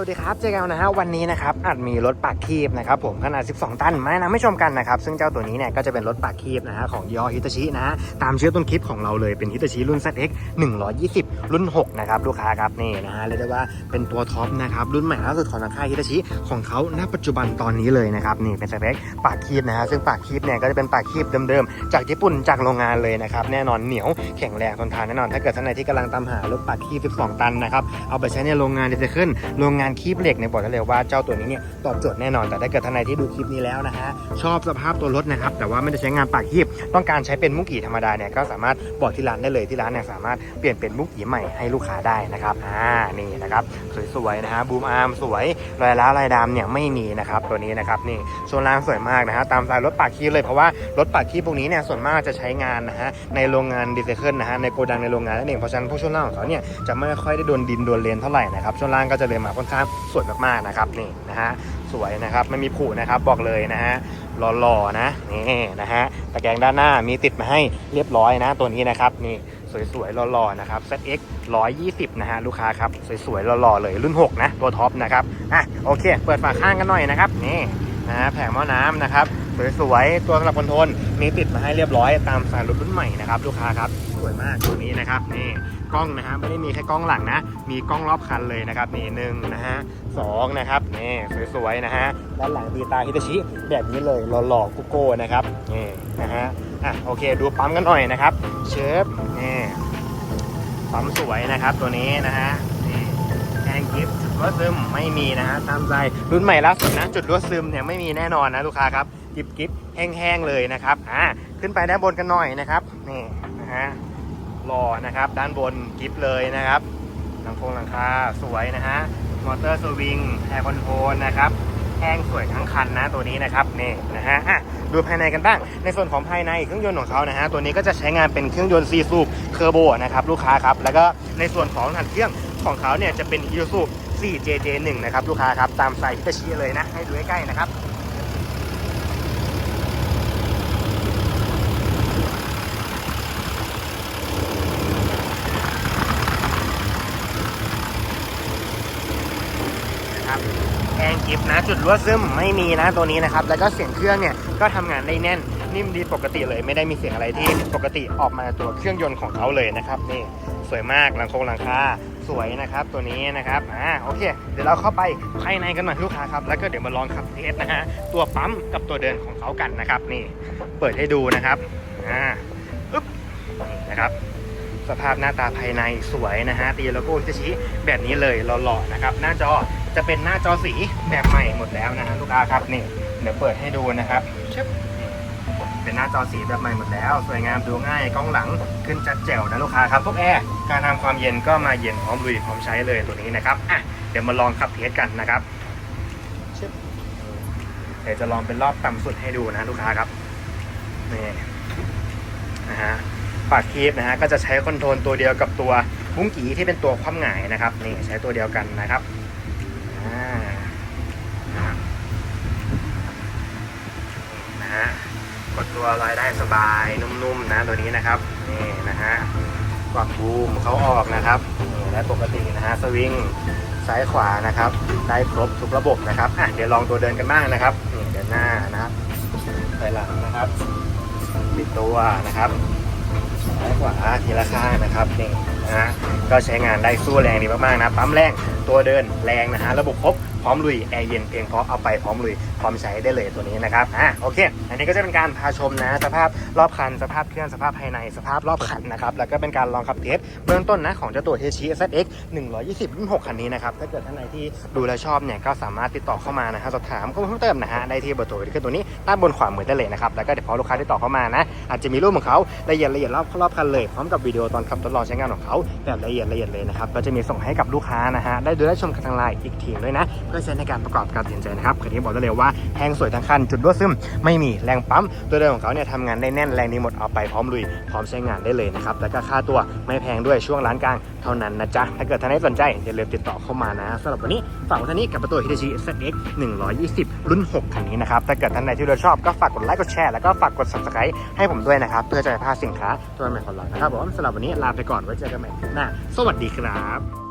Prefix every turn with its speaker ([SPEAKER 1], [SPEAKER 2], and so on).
[SPEAKER 1] วัสดีครับ เจอกันนะฮะวันนี้นะครับอาจมีรถปากคีบนะครับผมขนาด 12 ตันมานะไม่ชมกันนะครับ ซึ่งเจ้าตัวนี้เนี่ยก็จะเป็นรถปากคีบนะฮะของยอฮิตาชินะฮะตามชื่อต้นคลิปของเราเลยเป็นฮิตาชิรุ่น ZX 120 รุ่น 6 นะครับ ลูกค้าครับนี่นะฮะเรียกได้ว่าเป็นตัวท็อปนะครับ รุ่นใหม่ล่าสุดของทางค่ายฮิตาชิของเขาณปัจจุบันตอนนี้เลยนะครับนี่เป็นสเปคปากคีบนะฮะซึ่งปากคีบเนี่ยก็จะเป็นปากคีบเดิมๆจากญี่ปุ่นจากโรงงานเลยนะครับแน่นอนเหนียวแข็งแรงทนทานแน่นอนถ้าเกิดท่านไหนที่กำลังตามหารถปากคีบ 12 ตันนะครับเอาไปใช้ในโรงงานเดจะขึ้นโรงงานคีบเหล็กเนี่ยบอกได้เลยว่าเจ้าตัวนี้เนี่ยตอบโจทย์แน่นอน แต่ถ้าเกิดท่านไหนที่ดูคลิปนี้แล้วนะฮะชอบสภาพตัวรถนะครับแต่ว่าไม่ได้ใช้งานปากคีบต้องการใช้เป็นมุกกี่ธรรมดาเนี่ยก็สามารถบอกที่ร้านได้เลยที่ร้านเนี่ยสามารถเปลี่ยนเป็นมุกกี่ใหม่ให้ลูกค้าได้นะครับอ่านี่นะครับสวยๆนะฮะบูมอาร์มสวยรอยล้าวลายดำเนี่ยไม่มีนะครับตัวนี้นะครับนี่โซนล่างสวยมากนะฮะตามสไตล์รถปากคีบเลยเพราะว่ารถปากคีบพวกนี้เนี่ยส่วนมากจะใช้งานนะฮะในโรงงานดีเซลนะฮะในโกดังในโรงงานนั่นเองเพราะฉะนั้นพวกช่วงล่างของเขาเนี่ยจะไม่ค่อยได้โดนดินโดนเลนเท่าไหร่นะครับช่วงล่างก็จะเลยมาค่อนข้างสวยมากๆนะครับนี่นะฮะสวยนะครับไม่มีผุนะครับบอกเลยนะฮะหล่อๆนะนี่นะฮะตะแกรงด้านหน้ามีติดมาให้เรียบร้อยนะ ตัวนี้นะครับนี่สวยๆหล่อๆนะครับ ZX 120 นะฮะลูกค้าครับสวยๆหล่อๆเลยรุ่น 6 นะ ตัวท็อปนะครับอะโอเค เปิดฝาข้างกันหน่อยนะครับนี่นะฮะแผงหม้อน้ำนะครับสวยๆตัวสำหรับคนทรลมีติดมาให้เรียบร้อยตามสายรุ่นใหม่นะครับลูกค้าครับ สวยมากตัวนี้นะครับนี่กล้องนะฮะไม่ได้มีแค่กล้องหลังนะ มีกล้องรอบคันเลยนะครับนี่หนึ่งนะฮะสองนะครับนี่สวยๆนะฮะด้านหลังตีตาฮิตาชิแบบนี้เลยหล่อๆกุโก้นะครับนี่นะฮะอะโอเคดูปั๊มกันหน่อยนะครับเชฟนี่ปั๊มสวยนะครับตัวนี้นะฮะนี่แทงกิฟต์จุดรั่วซึมไม่มีนะฮะตามใจรุ่นใหม่ล่าสุดนะ จุดรั่วซึมเนี่ยไม่มีแน่นอนนะลูกค้าครับกิฟกิฟแห้งๆเลยนะครับอ่าขึ้นไปด้านบนกันหน่อยนะครับนี่นะฮะ หล่อนะครับ ด้านบนกิฟเลยนะครับหลังโครงหลังคาสวยนะฮะมอเตอร์สวิงแอร์คอนโทรลนะครับแห้งสวยทั้งคันนะตัวนี้นะครับนี่นะฮะอะดูภายในกันบ้าง ในส่วนของภายในเครื่องยนต์ของเขานะฮะตัวนี้ก็จะใช้งานเป็นเครื่องยนต์ซีซูเคอร์โบนะครับลูกค้าครับแล้วก็ในส่วนของถังเครื่องของเขาเนี่ยจะเป็นยูซู 4JJ1 นะครับลูกค้าครับตามไซส์ฮิตาชิเลยนะให้ดูใกล้ๆนะครับ แองกิฟนะจุดรั่วซึมไม่มีนะตัวนี้นะครับ แล้วก็เสียงเครื่องเนี่ยก็ทำงานได้แน่น นิ่มดีปกติเลยไม่ได้มีเสียงอะไรที่ปกติออกมาตัวเครื่องยนต์ของเขาเลยนะครับนี่สวยมากหลังโครงหลังคาสวยนะครับตัวนี้นะครับอ่าโอเค เดี๋ยวเราเข้าไปภายในกันหน่อยลูกค้าครับแล้วก็เดี๋ยวมาลองขับเทสนะฮะตัวปั๊มกับตัวเดินของเขากันนะครับ นี่เปิดให้ดูนะครับอ่าอึ๊บนะครับ สภาพหน้าตาภายในสวยนะฮะตีโลโก้ฮิตาชิแบบนี้เลยหล่อๆนะครับ หน้าจอจะเป็นหน้าจอสีแบบใหม่หมดแล้วนะฮะลูกค้าครับนี่เดี๋ยวเปิดให้ดูนะครับชึบนี่เป็นหน้าจอสีแบบใหม่หมดแล้ว สวยงามดูง่ายกล้องหลังขึ้นจัดแจ๋วนะลูกค้าครับพวกแอร์การทำความเย็นก็มาเย็นพร้อมลุยพร้อมใช้เลยตัวนี้นะครับอะเดี๋ยวมาลองขับเทสกันนะครับชึบเดี๋ยวจะลองเป็นรอบต่ำสุดให้ดูนะลูกค้าครับนี่นะฮะ ปากคีบนะฮะก็จะใช้คอนโทรลตัวเดียวกับตัวมุ้งกีที่เป็นตัวคว่ำหงายนะครับนี่ใช้ตัวเดียวกันนะครับนะครับนะฮะกดตัวลอยได้สบายนุ่มๆนะตัวนี้นะครับนี่นะฮะกวักบูมเขาออกนะครับนี่ได้ปกตินะฮะสวิงซ้ายขวานะครับได้ครบทุกระบบนะครับอะเดี๋ยวลองตัวเดินกันบ้างนะครับเดินหน้านะครับไปหลังนะครับปิดตัวนะครับ ซ้ายขวาทีละข้างนะครับนี่ นะฮะก็ใช้งานได้สู้แรงดีมากๆนะปั๊มแรงตัวเดินแรงนะฮะระบบครบพร้อมลุยแอร์เย็นเพียงพอเอาไปพร้อมลุยพร้อมใช้ได้เลยตัวนี้นะครับอะโอเค อันนี้ก็จะเป็นการพาชมนะ สภาพรอบคัน สภาพเครื่องสภาพภายในสภาพรอบคันนะครับแล้วก็เป็นการลองขับเทสเบื้องต้นนะของเจ้าตัว h อ ZX 120รุ่น6คันนี้นะครับถ้าเกิดท่านใดที่ดูแลชอบเนี่ยก็สามารถติดต่อเข้ามานะฮะสอบถามข้อมูลเพิ่มเติมนะฮะได้ที่เบอร์โทรที่ขึ้นตัวนี้ด้านบนขวามือได้เลยนะครับแล้วก็เดี๋ยวพอลูกค้าติดต่อเข้ามานะอาจจะมีรูปของเขาละเอียดละเอียดรอบรอบคันเลยพร้อมกับวิดีโอตอนขับทดลองใช้งานของเขาแบบละเอียดละเอียดเลยนะครับก็จะมีส่งให้กับลูกค้านะฮะได้ดูได้ชมกันทางไลน์อีกทีด้วยนะเพื่อใช้ในการประกอบการตัดสินใจนะครับคันนี้บอกได้เลยว่าแห้งสวยทั้งคันจุดรั่วซึมไม่มีแรงปั๊มตัวเดิมของเขาเนี่ยทำงานได้แน่นแรงดีหมดเอาไปพร้อมลุยพร้อมใช้งานได้เลยนะครับแล้วก็ค่าตัวไม่แพงด้วยช่วงร้านกลางเท่านั้นนะจ๊ะ ถ้าเกิดท่านใดสนใจ อย่าลืมติดต่อเข้ามานะสำหรับวันนี้ฝากไว้เท่านี้กับประตูฮิตาชิ ZX 120 รุ่น 6 คันนี้นะครับ ถ้าเกิดท่านใดที่เราชอบก็ฝากกดไลค์กดแชร์แล้วก็ฝากกด subscribe ให้ผมด้วยนะครับ เพื่อจะไม่พลาดสินค้าตัวใหม่ของเรานะครับผมสำหรับวันนี้ลาไปก่อนไว้เจอกันใหม่คลิปหน้าสวัสดีครับ